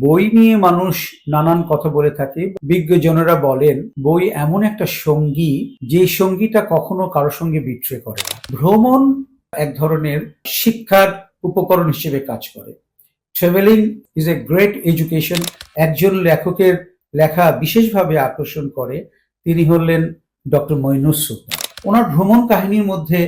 বই নিয়ে মানুষ নানান কথা বলে থাকে। বিজ্ঞজনেরা বলেন, বই এমন একটা সঙ্গী যে সঙ্গীটা কখনো কারোর সঙ্গে বিট্রে করে না। ভ্রমণ এক ধরনের শিক্ষার উপকরণ হিসেবে কাজ করে। Travelling is a great education একজন লেখকের লেখা বিশেষভাবে আকর্ষণ করে, তিনি হলেন ডক্টর মইনুস সুলতান। ওনার ভ্রমণ কাহিনীর মধ্যে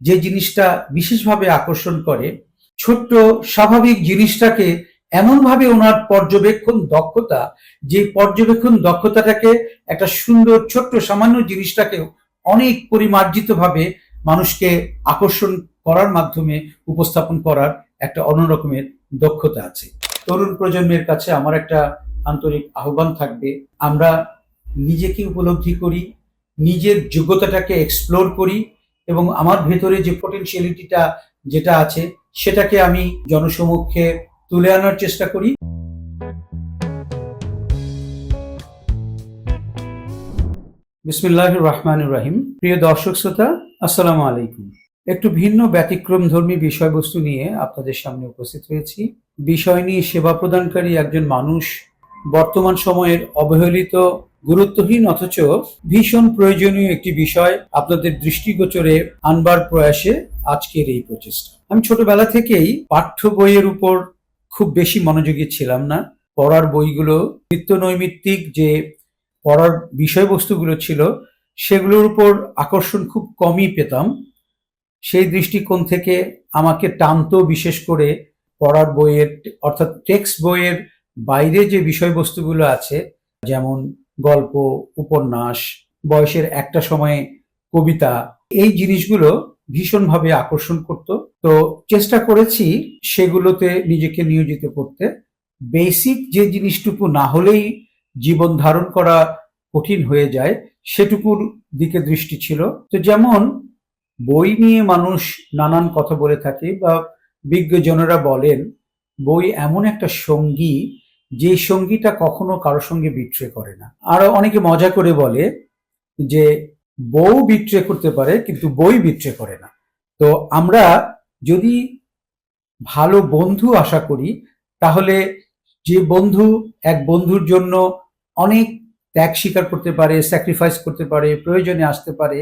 যে জিনিসটা বিশেষভাবে আকর্ষণ করে, ছোট্ট স্বাভাবিক জিনিসটাকে এমনভাবে ওনার পর্যবেক্ষণ দক্ষতা, যে পর্যবেক্ষণ দক্ষতাটাকে একটা সুন্দর, ছোট্ট, সামান্য জিনিসটাকে অনেক পরিমার্জিত ভাবে মানুষকে আকর্ষণ করার মাধ্যমে উপস্থাপন করার একটা অন্যরকমের দক্ষতা আছে। তরুণ প্রজন্মের কাছে আমার একটা আন্তরিক আহ্বান থাকবে, আমরা নিজেকে উপলব্ধি করি, নিজের যোগ্যতাটাকে এক্সপ্লোর করি এবং আমার ভেতরে যে পটেনশিয়ালিটিটা যেটা আছে, সেটাকে আমি জনসমক্ষে তুলে আনার চেষ্টা করি। বিসমিল্লাহ রহমান রাহিম। প্রিয় দর্শক শ্রোতা, আসসালামু আলাইকুম। একটু ভিন্ন ব্যতিক্রম ধর্মী বিষয়বস্তু নিয়ে আপনাদের সামনে উপস্থিত হয়েছি। বিষয় নিয়ে সেবা প্রদানকারী একজন মানুষ বর্তমান সময়ের অবহেলিত, গুরুত্বহীন, অথচ ভীষণ প্রয়োজনীয় একটি বিষয় আপনাদের দৃষ্টিগোচরে আনবার প্রয়াসে আজকের এই প্রচেষ্টা। আমি ছোটবেলা থেকেই পাঠ্য বইয়ের উপর খুব বেশি মনোযোগী ছিলাম না। পড়ার বইগুলো নিত্য নৈমিত্তিক যে পড়ার বিষয়বস্তুগুলো ছিল, সেগুলোর উপর আকর্ষণ খুব কমই পেতাম। সেই দৃষ্টিকোণ থেকে আমাকে টানতো বিশেষ করে পড়ার বইয়ের, অর্থাৎ টেক্সট বইয়ের বাইরে যে বিষয়বস্তুগুলো আছে, যেমন গল্প, উপন্যাস, বয়সের একটা সময়ে কবিতা, এই জিনিসগুলো ভীষণভাবে আকর্ষণ করত। তো চেষ্টা করেছি সেগুলোতে নিজেকে নিয়োজিত করতে। বেসিক যে জিনিসটুকু না হলেই জীবন ধারণ করা কঠিন হয়ে যায়, সেটুকুর দিকে দৃষ্টি ছিল। তো যেমন বই নিয়ে মানুষ নানান কথা বলে থাকে বা বিজ্ঞজনেরা বলেন, বই এমন একটা সঙ্গী যে সঙ্গীটা কখনো কারোর সঙ্গে বিট্রে করে না। আরও অনেকে মজা করে বলে যে বউ বিট্রে করতে পারে, কিন্তু বই বিট্রে করে না। তো আমরা যদি ভালো বন্ধু আশা করি, তাহলে যে বন্ধু এক বন্ধুর জন্য অনেক ত্যাগ স্বীকার করতে পারে স্যাক্রিফাইস করতে পারে, প্রয়োজনে আসতে পারে,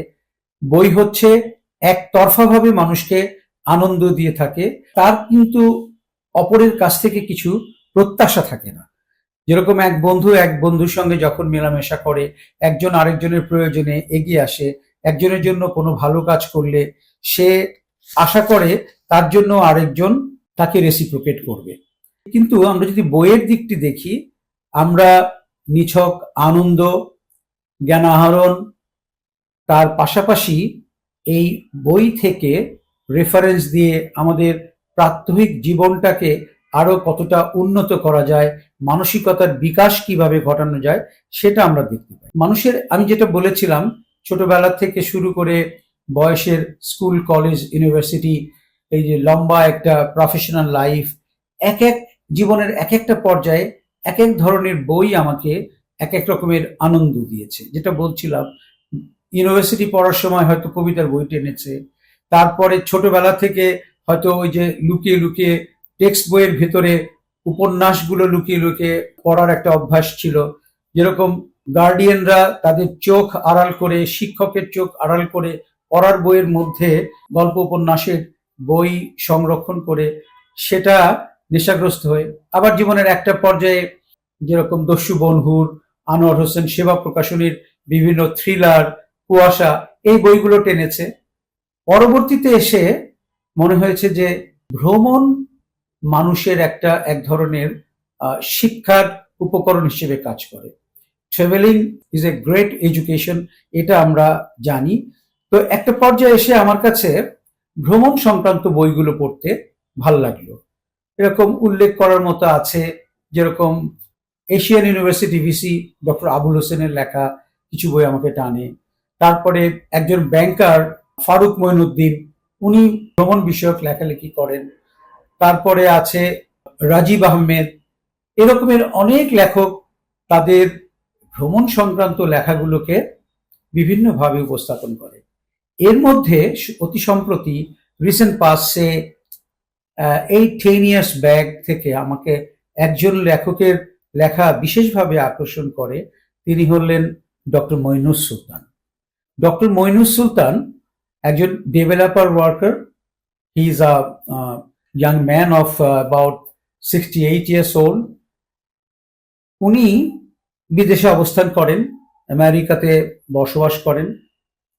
বই হচ্ছে একতরফাভাবে মানুষকে আনন্দ দিয়ে থাকে। তার কিন্তু অপরের কাছ থেকে কিছু প্রত্যাশা থাকে না। যেরকম এক বন্ধু এক বন্ধুর সঙ্গে যখন মেলামেশা করে, একজন আরেকজনের প্রয়োজনে এগিয়ে আসে, একজনের জন্য কোনো ভালো কাজ করলে সে আশা করে তার জন্য আরেকজন তাকে রেসিপ্রোকেট করবে। কিন্তু আমরা যদি বইয়ের দিকটি দেখি, আমরা নিছক আনন্দ, জ্ঞান আহরণ, তার পাশাপাশি এই বই থেকে রেফারেন্স দিয়ে আমাদের প্রাত্যহিক জীবনটাকে আরও কতটা উন্নত করা যায়, মানসিকতার বিকাশ কীভাবে ঘটানো যায়, সেটা আমরা দেখতে পাই। মানুষের, আমি যেটা বলেছিলাম, ছোটবেলা থেকে শুরু করে বয়সের স্কুল, কলেজ, ইউনিভার্সিটি, এই যে লম্বা একটা প্রফেশনাল লাইফ এক এক জীবনের এক একটা পর্যায়ে এক এক ধরনের বই আমাকে এক এক রকমের আনন্দ দিয়েছে। যেটা বলছিলাম, ইউনিভার্সিটি পড়ার সময় হয়তো কবিতার বই টেনেছে, তারপরে ছোটবেলা থেকে হয়তো ওই যে লুকিয়ে লুকিয়ে টেক্সট বইয়ের ভেতরে উপন্যাসগুলো লুকিয়ে লুকিয়ে পড়ার একটা অভ্যাস ছিল। যেরকম গার্ডিয়ানরা তাদের চোখ আড়াল করে, শিক্ষকের চোখ আড়াল করে পড়ার বইয়ের মধ্যে গল্প উপন্যাসের বই সংরক্ষণ করে সেটা নেশাগ্রস্ত হয়ে। আবার জীবনের একটা পর্যায়ে যেরকম দস্যু বনহুর, আনোয়ার হোসেন সেবা প্রকাশনীর বিভিন্ন থ্রিলার, কুয়াশা, এই বইগুলো টেনেছে। পরবর্তীতে এসে মনে হয়েছে যে ভ্রমণ মানুষের একটা, এক ধরনের শিক্ষার উপকরণ হিসেবে কাজ করে। Travelling is a great education এটা আমরা জানি। তো একটা পর্যায়ে এসে আমার কাছে ভ্রমণ সংক্রান্ত বইগুলো পড়তে ভালো লাগল। এরকম উল্লেখ করার মতো আছে, যেরকম Asian university VC doctor Abul হোসেনের লেখা কিছু বই আমাকে টানে। তারপরে একজন ব্যাংকার ফারুক মঈনুদ্দিন উনি ভ্রমণ বিষয়ক লেখালেখি করেন। তারপরে আছে রাজীব আহমেদ। এরকমের অনেক লেখক তাদের ভ্রমণ সংক্রান্ত লেখাগুলোকে বিভিন্নভাবে উপস্থাপন করে। এর মধ্যে অতি সম্প্রতি রিসেন্ট পাসে এই টেন ইয়ার্স ব্যাগ থেকে আমাকে একজন লেখকের লেখা বিশেষভাবে আকর্ষণ করে, তিনি হলেন ডক্টর মইনুস সুলতান। ডক্টর মইনুস সুলতান একজন developer worker he is a young man of about sixty eight years old উনি বিদেশে অবস্থান করেন, আমেরিকাতে বসবাস করেন,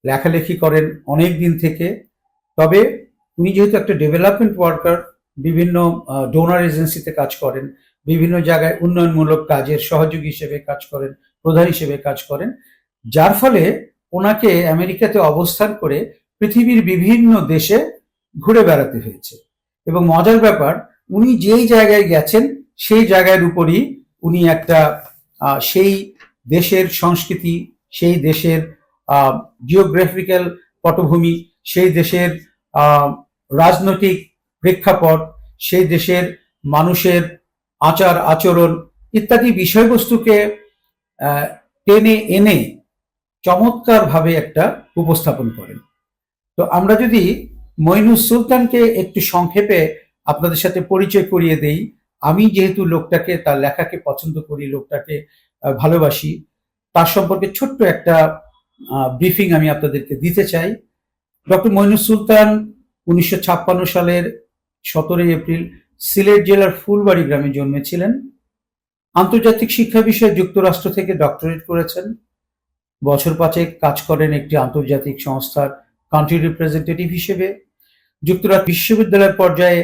লেখালেখি করেন অনেক দিন থেকে। তবে উনি যেহেতু একটা ডেভেলপমেন্ট ওয়ার্কার বিভিন্ন ডোনার এজেন্সিতে কাজ করেন, বিভিন্ন জায়গায় উন্নয়নমূলক কাজের সহযোগী হিসেবে কাজ করেন, প্রধান হিসেবে কাজ করেন, যার ফলে ওনাকে আমেরিকাতে অবস্থান করে পৃথিবীর বিভিন্ন দেশে ঘুরে বেড়াতে হয়েছে। এবং মজার ব্যাপার, উনি যেই জায়গায় গেছেন, সেই জায়গার উপরই উনি একটা সেই দেশের সংস্কৃতি, সেই দেশের জিওগ্রাফিক্যাল পটভূমি, সেই দেশের রাজনৈতিক প্রেক্ষাপট, সেই দেশের মানুষের আচার, আচরণ ইত্যাদি বিষয়বস্তুকে টেনে এনে চমৎকারভাবে একটা উপস্থাপন করেন। তো আমরা যদি মইনুস সুলতানকে একটু সংক্ষেপে আপনাদের সাথে পরিচয় করিয়ে দেই। আমি যেহেতু লোকটাকে, তার লেখাকে পছন্দ করি, লোকটাকে ভালোবাসি, তার সম্পর্কে ছোট্ট একটা ব্রিফিং আমি আপনাদেরকে দিতে চাই। ডক্টর মইনুস সুলতান উনিশশো ছাপ্পান্ন সালের সতেরোই এপ্রিল সিলেট জেলার ফুলবাড়ি গ্রামে জন্মেছিলেন। আন্তর্জাতিক শিক্ষা বিষয়ে যুক্তরাষ্ট্র থেকে ডক্টরেট করেছেন। বছর পাঁচেক কাজ করেন একটি আন্তর্জাতিক সংস্থার কান্ট্রি রিপ্রেজেন্টেটিভ হিসেবে। যুক্তরাষ্ট্র বিশ্ববিদ্যালয় পর্যায়ে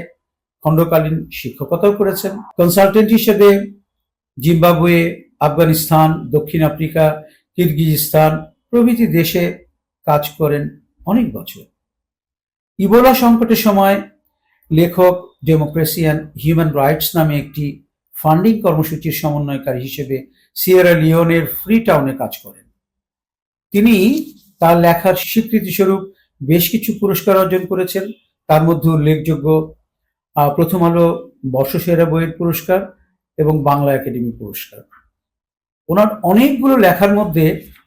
খণ্ডকালীন শিক্ষকতাও করেছেন। কনসালটেন্ট হিসেবে জিম্বাবুয়ে, আফগানিস্তান, দক্ষিণ আফ্রিকা, কিরগিজস্তান প্রভৃতি দেশে কাজ করেন অনেক বছর। ইবোলা সংকটের সময় লেখক ডেমোক্রেসি অ্যান্ড হিউম্যান রাইটস নামে একটি ফান্ডিং কর্মসূচির সমন্বয়কারী হিসেবে সিয়েরা লিওনের ফ্রি টাউনে কাজ করেন। তিনি তার লেখার স্বীকৃতিস্বরূপ বেশ কিছু পুরস্কার অর্জন করেছেন। তার মধ্যে উল্লেখযোগ্য প্রথম আলো বর্ষসেরা বইয়ের পুরস্কার এবং বাংলা একাডেমি পুরস্কার। ওনার অনেকগুলো লেখার মধ্যে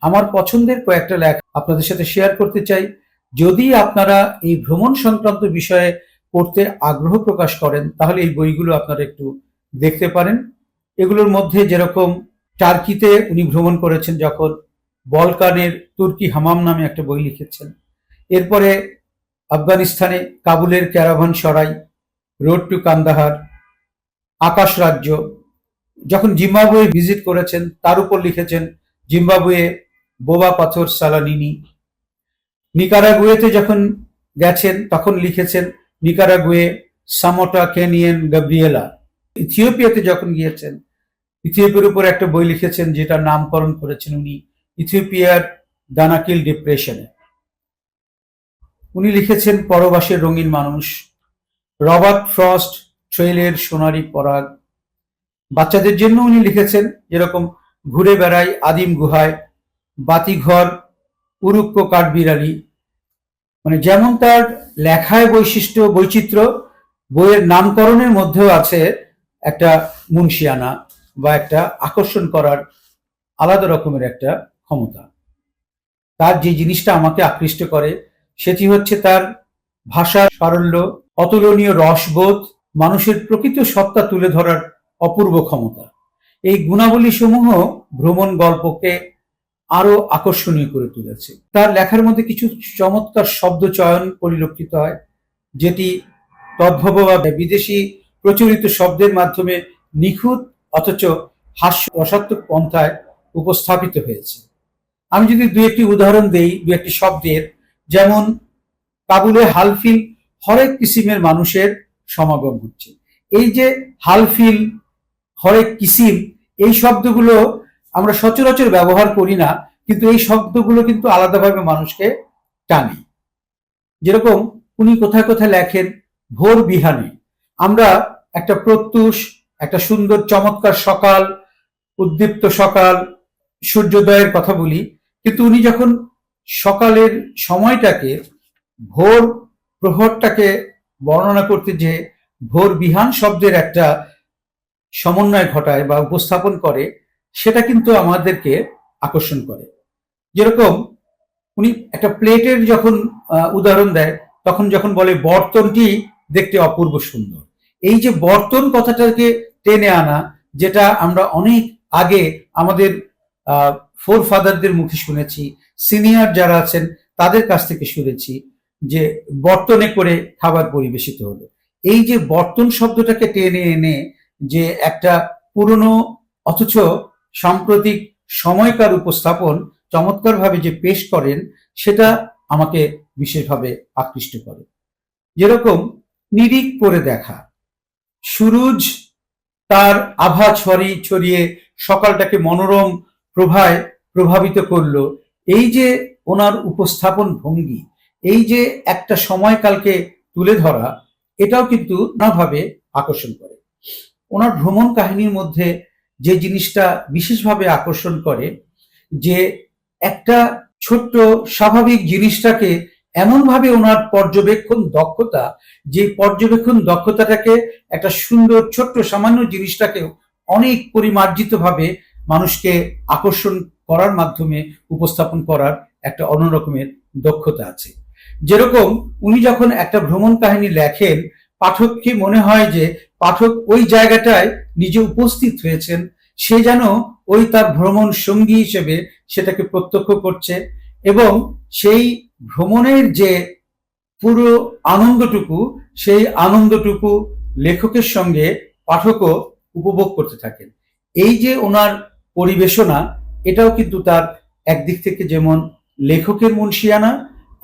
আমার পছন্দের কয়েকটা লেখা আপনাদের সাথে শেয়ার করতে চাই। যদি আপনারা এই ভ্রমণ সংক্রান্ত বিষয়ে পড়তে আগ্রহ প্রকাশ করেন, তাহলে এই বইগুলো আপনারা একটু দেখতে পারেন। এগুলোর মধ্যে যেরকম টার্কিতে উনি ভ্রমণ করেছেন, যখন বলকানের তুর্কি হামাম নামে একটা বই লিখেছেন। এরপরে আফগানিস্তানে কাবুলের caravan Sarai, road to Kandahar, আকাশ রাজ্য। যখন জিম্বাবুয়ে ভিজিট করেছেন, তার উপর লিখেছেন, জিম্বাবুয়ে বোবা পাথর সালানিনি। নিকারাগুয়েতে যখন গেছেন, তখন লিখেছেন, নিকারাগুয়ে সামোটা কেনিয়েন গাব্রিয়েলা। ইথিওপিয়াতে যখন গিয়েছেন, ইথিওপিয়ার উপর একটা বই লিখেছেন যেটা নামকরণ করেছেন উনি, ইথিওপিয়ার দানাকিল ডিপ্রেশনে। উনি লিখেছেন, পরবাসের রঙিন মানুষ। রবার্ট ফ্রস্ট ট্রেলের সোনারি পরাগ। বাচ্চাদের জন্য উনি লিখেছেন, যেরকম ঘুরে বেড়াই আদিম গুহায়, বাতিঘর, উরুক্ক কাঠবিড়ালি মানে যেমন তার লেখায় বৈশিষ্ট্য, বৈচিত্র্য, বইয়ের নামকরণের মধ্যেও আছে একটা মুন্সিয়ানা বা একটা আকর্ষণ করার আলাদা রকমের একটা ক্ষমতা। তার যে জিনিসটা আমাকে আকৃষ্ট করে সেটি হচ্ছে তার ভাষার সারল্য, অতুলনীয় রসবোধ, মানুষের প্রকৃত সত্তা তুলে ধরার অপূর্ব ক্ষমতা। এই গুণাবলী সমূহ ভ্রমণ গল্পকে আরও আকর্ষণীয় করে তুলেছে। তার লেখার মধ্যে কিছু চমৎকার শব্দ চয়ন পরিলক্ষিত হয়, যেটি তদ্ভব বা বিদেশি প্রচলিত শব্দের মাধ্যমে নিখুঁত অথচ হাস্য রসাত্মক পন্থায় উপস্থাপিত হয়েছে। আমি যদি দু একটি উদাহরণ দেই দু একটি শব্দের যেমন কাবুলে হালফিল হরেক কিসিমের মানুষের সমাগম হচ্ছে। এই যে হালফিল, হরেক কিসিম, এই শব্দগুলো আমরা সচরাচর ব্যবহার করি না, কিন্তু এই শব্দগুলো কিন্তু আলাদাভাবে মানুষকে টানে। যেরকম উনি কোথায় কোথায় লেখেন, ভোর বিহানে, আমরা একটা প্রত্যুষ, একটা সুন্দর চমৎকার সকাল, উদ্দীপ্ত সকাল, সূর্যোদয়ের কথা বলি, কিন্তু উনি যখন সকালের সময়টাকে ভোর প্রহরটাকে বর্ণনা করতে যে ভোর বিহান শব্দের একটা সমন্বয় ঘটায় বা উপস্থাপন করে, সেটা কিন্তু আমাদেরকে আকর্ষণ করে। যেরকম উনি একটা প্লেটের যখন উদাহরণ দেয়, তখন যখন বলে, বর্তনটি দেখতে অপূর্ব সুন্দর। এই যে বর্তন কথাটাকে টেনে আনা, যেটা আমরা অনেক আগে আমাদের ফোর ফাদারদের মুখে শুনেছি সিনিয়র যারা আছেন, তাদের কাছ থেকে শুনেছি যে বর্তনে করে খাবার পরিবেশিত হলো। এই যে বর্তন শব্দটাকে টেনে এনে যে একটা পুরনো অথচ সাম্প্রতিক সময়কার উপস্থাপন চমৎকারভাবে যে পেশ করেন, সেটা আমাকে বিশেষভাবে আকৃষ্ট করে। যেরকম নিরিক করে দেখা, সুরুজ তার আভা ছড়িয়ে ছড়িয়ে সকালটাকে মনোরম প্রভায় প্রভাবিত করল। এই যে ওনার উপস্থাপন ভঙ্গি, এই যে একটা সময়কালকে তুলে ধরা, এটাও কিন্তু নানাভাবে আকর্ষণ করে। ওনার ভ্রমণ কাহিনীর মধ্যে যে জিনিসটা বিশেষভাবে আকর্ষণ করে, যে একটা ছোট্ট স্বাভাবিক জিনিসটাকে এমনভাবে ওনার পর্যবেক্ষণ দক্ষতা, যে পর্যবেক্ষণ দক্ষতাটাকে একটা সুন্দর, ছোট্ট, সামান্য জিনিসটাকেও অনেক পরিমার্জিত ভাবে মানুষকে আকর্ষণ করার মাধ্যমে উপস্থাপন করার একটা অন্যরকমের দক্ষতা আছে। যেরকম উনি যখন একটা ভ্রমণ কাহিনী লেখেন পাঠককে মনে হয় যে পাঠক ওই জায়গাটায় নিজে উপস্থিত হয়েছেন, সে যেন ওই তার ভ্রমণ সঙ্গী হিসেবে সেটাকে প্রত্যক্ষ করছে এবং সেই ভ্রমণের যে পুরো আনন্দটুকু, সেই আনন্দটুকু লেখকের সঙ্গে পাঠকও উপভোগ করতে থাকেন। এই যে ওনার পরিবেশনা এটাও কিন্তু তার একদিক থেকে যেমন লেখকের মুন্সিয়ানা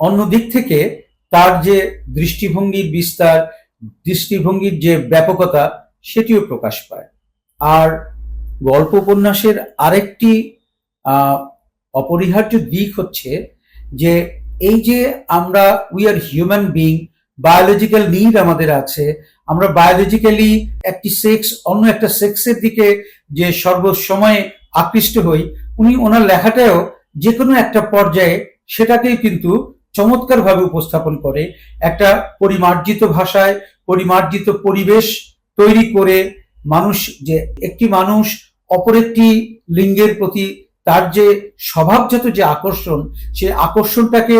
অন্য দিক থেকে তার যে দৃষ্টিভঙ্গির বিস্তার, দৃষ্টিভঙ্গির যে ব্যাপকতা, সেটিও প্রকাশ পায়। আর গল্প উপন্যাসের আরেকটি অপরিহার্য দিক হচ্ছে যে এই যে আমরা we are human being biological need আমাদের আছে, আমরা বায়োলজিক্যালি একটি সেক্স অন্য একটা সেক্সের দিকে যে সর্বসময়ে আকৃষ্ট হই। উনি ওনার লেখাটাও যে কোনো একটা পর্যায়ে সেটাকেই কিন্তু চমৎকারভাবে উপস্থাপন করে। একটা পরিমার্জিত ভাষায় পরিমার্জিত পরিবেশ তৈরি করে মানুষ যে একটি মানুষ অপর একটি লিঙ্গের প্রতি তার যে স্বভাবজাত যে আকর্ষণ, সে আকর্ষণটাকে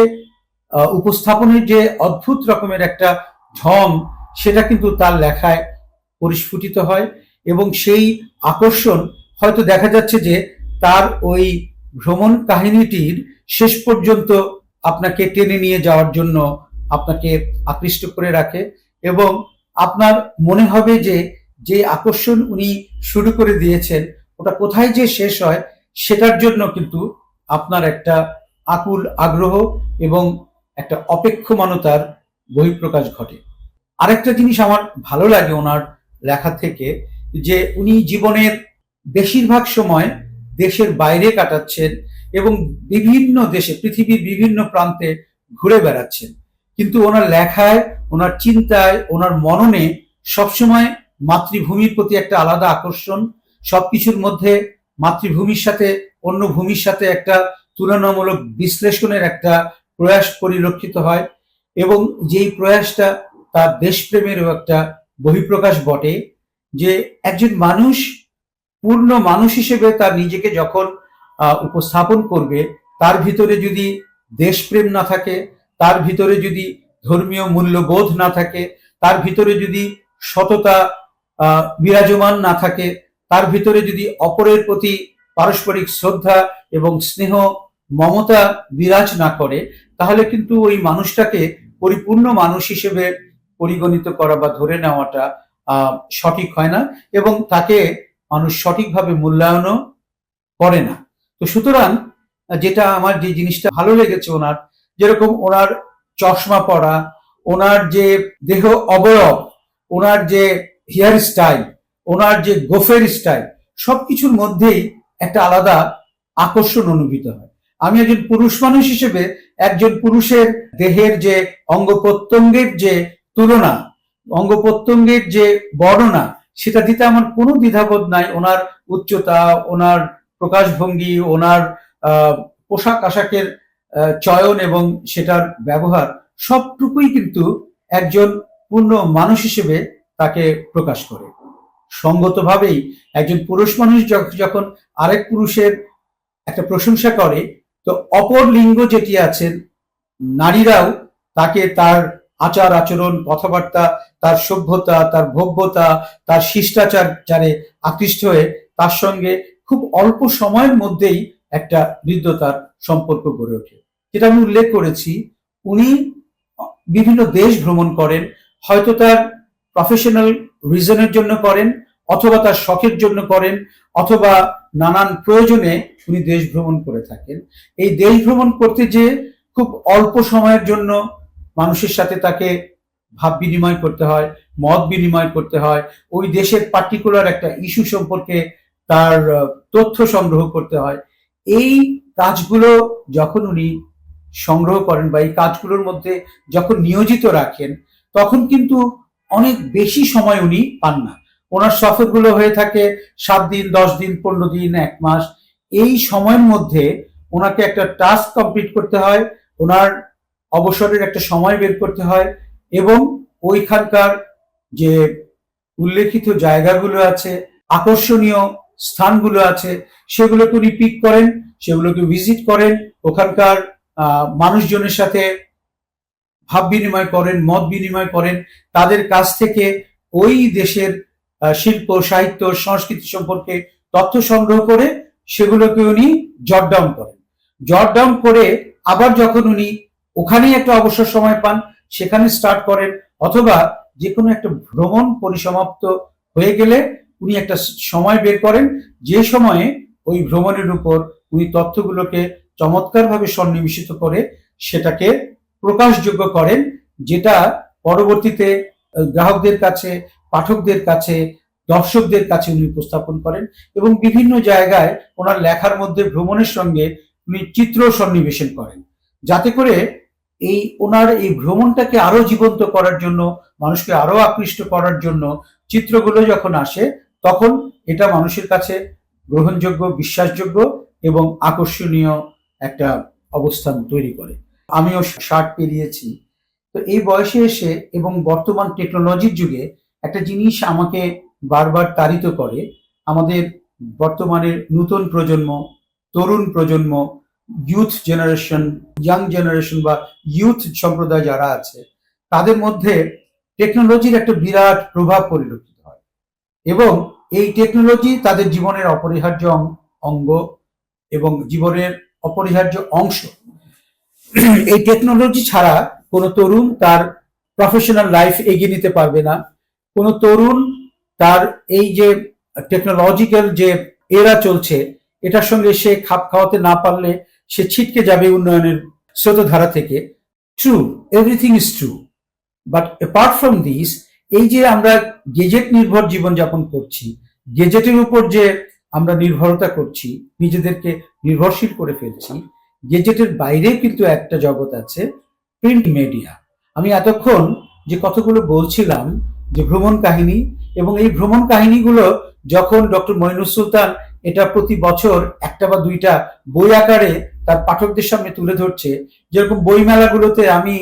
উপস্থাপনের যে অদ্ভুত রকমের একটা ঢং, সেটা কিন্তু তার লেখায় পরিস্ফুটিত হয় এবং সেই আকর্ষণ হয়তো দেখা যাচ্ছে যে তার ওই ভ্রমণ কাহিনীটির শেষ পর্যন্ত আপনাকে টেনে নিয়ে যাওয়ার জন্য আপনাকে আকৃষ্ট করে রাখে এবং আপনার মনে হবে যে যে আকর্ষণ উনি শুরু করে দিয়েছেন, ওটা কোথায় যে শেষ হয় সেটার জন্য কিন্তু আপনার একটা আকুল আগ্রহ এবং একটা অপেক্ষমানতার বহিঃপ্রকাশ ঘটে। আরেকটা জিনিস আমার ভালো লাগে ওনার লেখা থেকে যে উনি জীবনের বেশিরভাগ সময় দেশের বাইরে কাটাচ্ছেন এবং বিভিন্ন দেশে, পৃথিবীর বিভিন্ন প্রান্তে ঘুরে বেড়াচ্ছেন। কিন্তু ওনার লেখায়, ওনার চিন্তায়, ওনার মননে সবসময় মাতৃভূমির প্রতি একটা আলাদা আকর্ষণ, সবকিছুর মধ্যে মাতৃভূমির সাথে, অন্য ভূমির সাথে একটা তুলনামূলক বিশ্লেষণের একটা প্রয়াস পরিলক্ষিত হয় এবং যেই প্রয়াসটা তার দেশপ্রেমেরও একটা বহিঃপ্রকাশ বটে যে একজন মানুষ পূর্ণ মানুষ হিসেবে তার নিজেকে যখন উপস্থাপন করবে, তার ভিতরে যদি দেশপ্রেম না থাকে, তার ভিতরে যদি ধর্মীয় মূল্যবোধ না থাকে, তার ভিতরে যদি সততা বিরাজমান না থাকে, তার ভিতরে যদি অপরের প্রতি পারস্পরিক শ্রদ্ধা এবং স্নেহ, মমতা বিরাজ না করে, তাহলে কিন্তু ওই মানুষটাকে পরিপূর্ণ মানুষ হিসেবে পরিগণিত করা বা ধরে নেওয়াটা সঠিক হয় না এবং তাকে মানুষ সঠিকভাবে মূল্যায়নও করে না। তো সুতরাং, যেটা আমার যে জিনিসটা ভালো লেগেছে ওনার, যেরকম ওনার চশমা পরা, ওনার যে দেহ অবয়ব, ওনার যে হেয়ার স্টাইল, ওনার যে গোফের স্টাইল, সবকিছুর মধ্যেই একটা আলাদা আকর্ষণ অনুভূত হয়। আমি একজন পুরুষ মানুষ হিসেবে একজন পুরুষের দেহের যে অঙ্গ প্রত্যঙ্গের যে তুলনা অঙ্গ প্রত্যঙ্গের যে বর্ণনা সেটা দিতে আমার কোনো দ্বিধাবোধ নাই। ওনার উচ্চতা, ওনার প্রকাশভঙ্গি, ওনার পোশাক আশাকের চয়ন এবং সেটার ব্যবহার সবটুকুই কিন্তু একজন পূর্ণ মানুষ হিসেবে তাকে প্রকাশ করে। সঙ্গতভাবেই একজন পুরুষ মানুষ যখন আরেক পুরুষের একটা প্রশংসা করে, তো অপর লিঙ্গ যেটি আছেন নারীরাও তাকে তার আচার আচরণ, কথাবার্তা, তার সভ্যতা, তার ভব্যতা, তার শিষ্টাচার যারে আকৃষ্ট হয়ে তার সঙ্গে খুব অল্প সময়ের মধ্যেই একটা হৃদ্যতার সম্পর্ক গড়ে ওঠে। যেটা আমি উল্লেখ করেছি, উনি বিভিন্ন দেশ ভ্রমণ করেন, হয়তো তার প্রফেশনাল রিজনের জন্য করেন, অথবা তার শখের জন্য করেন, অথবা নানান প্রয়োজনে উনি দেশ ভ্রমণ করে থাকেন। এই দেশ ভ্রমণ করতে যে খুব অল্প সময়ের জন্য মানুষের সাথে তাকে ভাব বিনিময় করতে হয়, মত বিনিময় করতে হয়। ওই দেশের পার্টিকুলার একটা ইস্যু সম্পর্কে তার তথ্য সংগ্রহ করতে হয়। এই কাজগুলো যখন উনি সংগ্রহ করেন বা এই কাজগুলোর মধ্যে যখন নিয়োজিত রাখেন, তখন কিন্তু অনেক বেশি সময় উনি পান না। ওনার সফরগুলো হয়ে থাকে সাত দিন, দশ দিন, পনেরো দিন, এক মাস। এই সময়ের মধ্যে ওনাকে একটা টাস্ক কমপ্লিট করতে হয়। ওনার অবসরের একটা সময় বের করতে হয় এবং ওইখানকার যে উল্লেখিত জায়গাগুলো আছে, আকর্ষণীয় স্থানগুলো আছে, সেগুলোকে উনি পিক করেন, সেগুলোকে ভিজিট করেন, ওখানকার মানুষজনের সাথে ভাব বিনিময় করেন, মত বিনিময় করেন, তাদের কাছ থেকে ওই দেশের শিল্প, সাহিত্য, সংস্কৃতি সম্পর্কে তথ্য সংগ্রহ করে সেগুলোকে উনি জট ডাউন করেন। জট ডাউন করে আবার যখন উনি ওখানেই একটা অবসর সময় পান, সেখানে স্টার্ট করেন, অথবা যে কোনো একটা ভ্রমণ পরিসমাপ্ত হয়ে গেলে উনি একটা সময় বের করেন, যে সময়ে ওই ভ্রমণের উপর উনি তথ্যগুলোকে চমৎকারভাবে সন্নিবেশিত করে সেটাকে প্রকাশযোগ্য করেন, যেটা পরবর্তীতে গ্রাহকদের কাছে, পাঠকদের কাছে, দর্শকদের কাছে উনি উপস্থাপন করেন এবং বিভিন্ন জায়গায় ওনার লেখার মধ্যে ভ্রমণের সঙ্গে উনি চিত্র সন্নিবেশন করেন। যাতে করে এই ওনার এই ভ্রমণটাকে আরও জীবন্ত করার জন্য, মানুষকে আরও আকৃষ্ট করার জন্য চিত্রগুলো যখন আসে, তখন এটা মানুষের কাছে গ্রহণযোগ্য, বিশ্বাসযোগ্য এবং আকর্ষণীয় একটা অবস্থান তৈরি করে। আমিও ষাট পেরিয়েছি। তো এই বয়সে এসে এবং বর্তমান টেকনোলজির যুগে একটা জিনিস আমাকে বারবার তাড়িত করে, আমাদের বর্তমানের নতুন প্রজন্ম, তরুণ প্রজন্ম ইউথ জেনারেশন ইয়াং জেনারেশন বা ইউথ সম্প্রদায় যারা আছে, তাদের মধ্যে টেকনোলজির একটা বিরাট প্রভাব পরিলক্ষিত হয়। এবং এই টেকনোলজি তাদের জীবনের অপরিহার্য অঙ্গ এবং জীবনের অপরিহার্য অংশ। এই টেকনোলজি ছাড়া কোনো তরুণ তার প্রফেশনাল লাইফ এগিয়ে নিতে পারবে না। কোনো তরুণ তার এই যে টেকনোলজিক্যাল যে এরা চলছে, এটার সঙ্গে সে খাপ খাওয়াতে না পারলে সে ছিটকে যাবে উন্নয়নের স্রোতধারা থেকে। True everything is true but apart from this এই যে আমরা গেজেট নির্ভর জীবনযাপন করছি গেজেটের উপর যে আমরা নির্ভরতা করছি, নিজেদেরকে নির্ভরশীল করে ফেলছি গেজেটের বাইরে কিন্তু একটা জগৎ আছে প্রিন্ট মিডিয়া আমি এতক্ষণ যে কথাগুলো বলছিলাম, যে ভ্রমণ কাহিনী, এবং এই ভ্রমণ কাহিনীগুলো যখন ডক্টর মইনুস সুলতান এটা প্রতি বছর একটা বা দুইটা বই আকারে তার পাঠকদের সামনে তুলে ধরছে। যেরকম বইমেলাগুলোতে আমি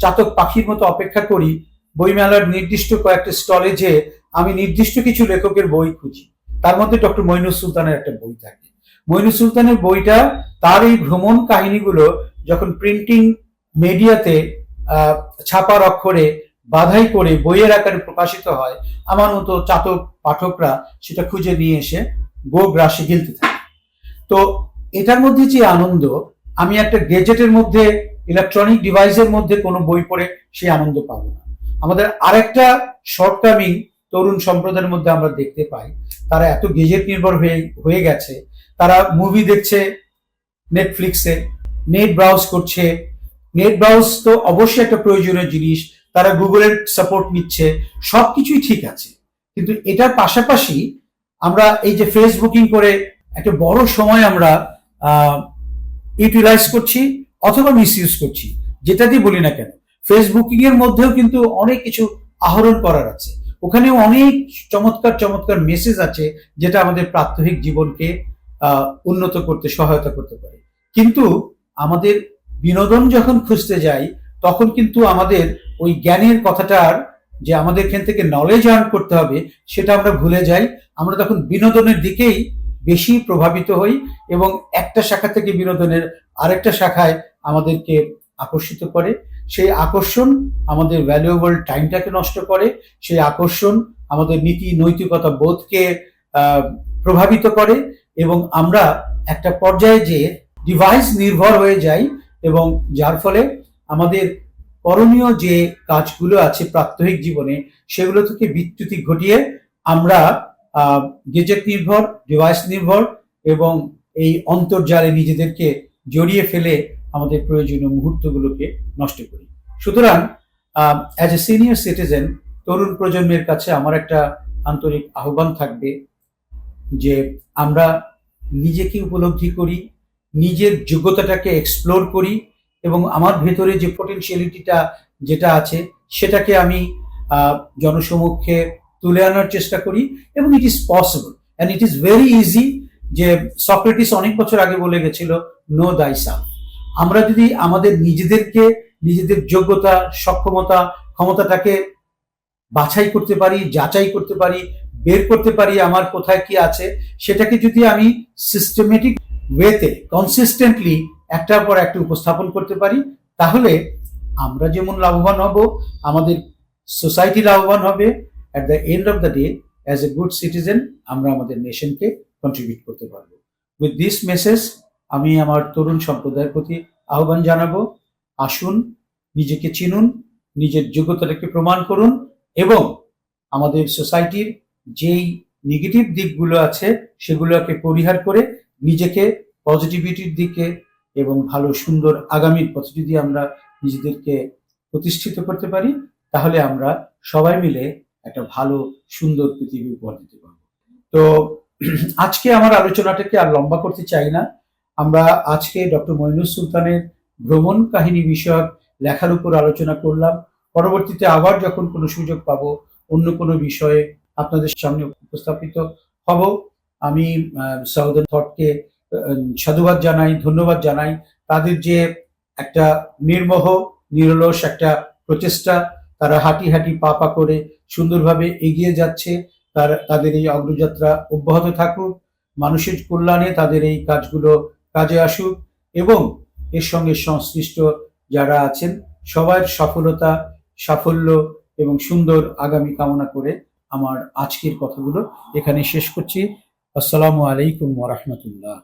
চাতক পাখির মতো অপেক্ষা করি, বইমেলার নির্দিষ্ট কয়েকটা স্টলে যে আমি নির্দিষ্ট কিছু লেখকের বই খুঁজি। তার মধ্যে ডক্টর মইনুস সুলতানের একটা বই থাকে। মইনুস সুলতানের বইটা, তার এই ভ্রমণ কাহিনীগুলো যখন প্রিন্টিং মিডিয়াতে ছাপার অক্ষরে বাধাই করে বইয়ের আকারে প্রকাশিত হয়, আমার মতো চাতক পাঠকরা সেটা খুঁজে নিয়ে এসে গো গ্রাসে গিলতে থাকে। তো এটার মধ্যে যে আনন্দ, আমি একটা গেজেটের মধ্যে ইলেকট্রনিক ডিভাইসের মধ্যে কোনো বই পড়ে সেই আনন্দ পাবো না। আমাদের আরেকটা শর্টকামিং তরুণ সম্প্রদায়ের মধ্যে আমরা দেখতে পাই। তারা এত গেজেট নির্ভর হয়ে হয়ে গেছে। তারা মুভি দেখছে নেটফ্লিক্সে নেট ব্রাউজ করছে। নেট ব্রাউজ তো অবশ্যই একটা প্রয়োজনীয় জিনিস। তারা গুগলের সাপোর্ট নিচ্ছে। সবকিছুই ঠিক আছে। কিন্তু এটার পাশাপাশি আমরা এই যে ফেসবুকিং করে একটা বড় সময় আমরা ইউটিলাইজ করছি অথবা মিস ইউজ করছি, যেটা দিয়ে বলি না কেন ফেসবুকিং এর মধ্যেও কিন্তু অনেক কিছু আহরণ করার আছে। ওখানে অনেক চমৎকার চমৎকার মেসেজ আছে, যেটা আমাদের প্রাত্যহিক জীবনকে উন্নত করতে, সহায়তা করতে পারে। কিন্তু আমাদের বিনোদন যখন খুঁজতে যাই, তখন কিন্তু আমাদের ওই জ্ঞানের কথাটার যে আমাদের এখান থেকে নলেজ আর্ন করতে হবে, সেটা আমরা ভুলে যাই। আমরা তখন বিনোদনের দিকেই বেশি প্রভাবিত হই এবং একটা শাখা থেকে বিনোদনের আরেকটা শাখায় আমাদেরকে আকর্ষিত করে। সেই আকর্ষণ আমাদের ভ্যালুয়েবল টাইমটাকে নষ্ট করে, সেই আকর্ষণ আমাদের নীতি, নৈতিকতা বোধকে প্রভাবিত করে এবং আমরা একটা পর্যায়ে যে ডিভাইস নির্ভর হয়ে যাই এবং যার ফলে আমাদের করণীয় যে কাজগুলো আছে প্রাত্যহিক জীবনে, সেগুলো থেকে বিচ্যুতি ঘটিয়ে আমরা গেজেট নির্ভর, ডিভাইস নির্ভর এবং এই অন্তর্জালে নিজেদেরকে জড়িয়ে ফেলে আমাদের প্রয়োজনীয় মুহূর্তগুলোকে নষ্ট করি। সুতরাং অ্যাজ এ সিনিয়র সিটিজেন তরুণ প্রজন্মের কাছে আমার একটা আন্তরিক আহ্বান থাকবে যে আমরা নিজেকে উপলব্ধি করি, নিজের যোগ্যতাটাকে এক্সপ্লোর করি এবং আমার ভেতরে যে পটেনশিয়ালিটিটা যেটা আছে, সেটাকে আমি জনসমক্ষে তুলে আনার চেষ্টা করি এবং it is possible and it is very easy যে সক্রেটিস অনেক বছর আগে বলে গেছিল নো দাই আমরা যদি আমাদের নিজেদেরকে, নিজেদের যোগ্যতা, সক্ষমতা, ক্ষমতাটাকে বাছাই করতে পারি, যাচাই করতে পারি, বের করতে পারি, আমার কোথায় কি আছে, সেটাকে যদি আমি সিস্টেমেটিক ওয়েতে কনসিস্টেন্টলি একটার পর একটা উপস্থাপন করতে পারি, তাহলে আমরা যেমন লাভবান হব, আমাদের সোসাইটি লাভবান হবে at the end of the day as a good citizen আমরা আমাদের নেশনকে কন্ট্রিবিউট করতে পারব। উইথ দিস মেসেজ আমি আমার তরুণ সম্প্রদায়ের প্রতি আহ্বান জানাব। আসুন, নিজেকে চিনুন, নিজের যোগ্যতাটাকে প্রমাণ করুন এবং আমাদের সোসাইটির যেই নেগেটিভ দিকগুলো আছে, সেগুলোকে পরিহার করে নিজেকে পজিটিভিটির দিকে এবং ভালো, সুন্দর আগামীর পথে যদি আমরা নিজেদেরকে প্রতিষ্ঠিত করতে পারি, তাহলে আমরা সবাই মিলে একটা ভালো, সুন্দর পৃথিবী উপহার দিতে পারব। তো, আজকে আমার আলোচনাটাকে আর লম্বা করতে চাই না। আমরা আজকে ডক্টর মইনুস সুলতানের ভ্রমণ কাহিনী বিষয়ক লেখার উপর আলোচনা করলাম। পরবর্তীতে আবার যখন কোনো সুযোগ পাবো, অন্য কোনো বিষয়ে আপনাদের সামনে উপস্থাপিত হব। আমি সাউদার থটকে সাধুবাদ জানাই, ধন্যবাদ জানাই। তাদের যে একটা নির্মোহ, নিরলস একটা প্রচেষ্টা তারা হাঁটি হাঁটি পা পা করে সুন্দরভাবে এগিয়ে যাচ্ছে। তার, তাদের এই অগ্রযাত্রা অব্যাহত থাকুক। মানুষের কল্যাণে তাদের এই কাজগুলো কাজে আসুক এবং এর সঙ্গে সংশ্লিষ্ট যারা আছেন, সবার সফলতা, সাফল্য এবং সুন্দর আগামী কামনা করে আমার আজকের কথাগুলো এখানে শেষ করছি। আসসালামু আলাইকুম ওরহমতুল্লাহ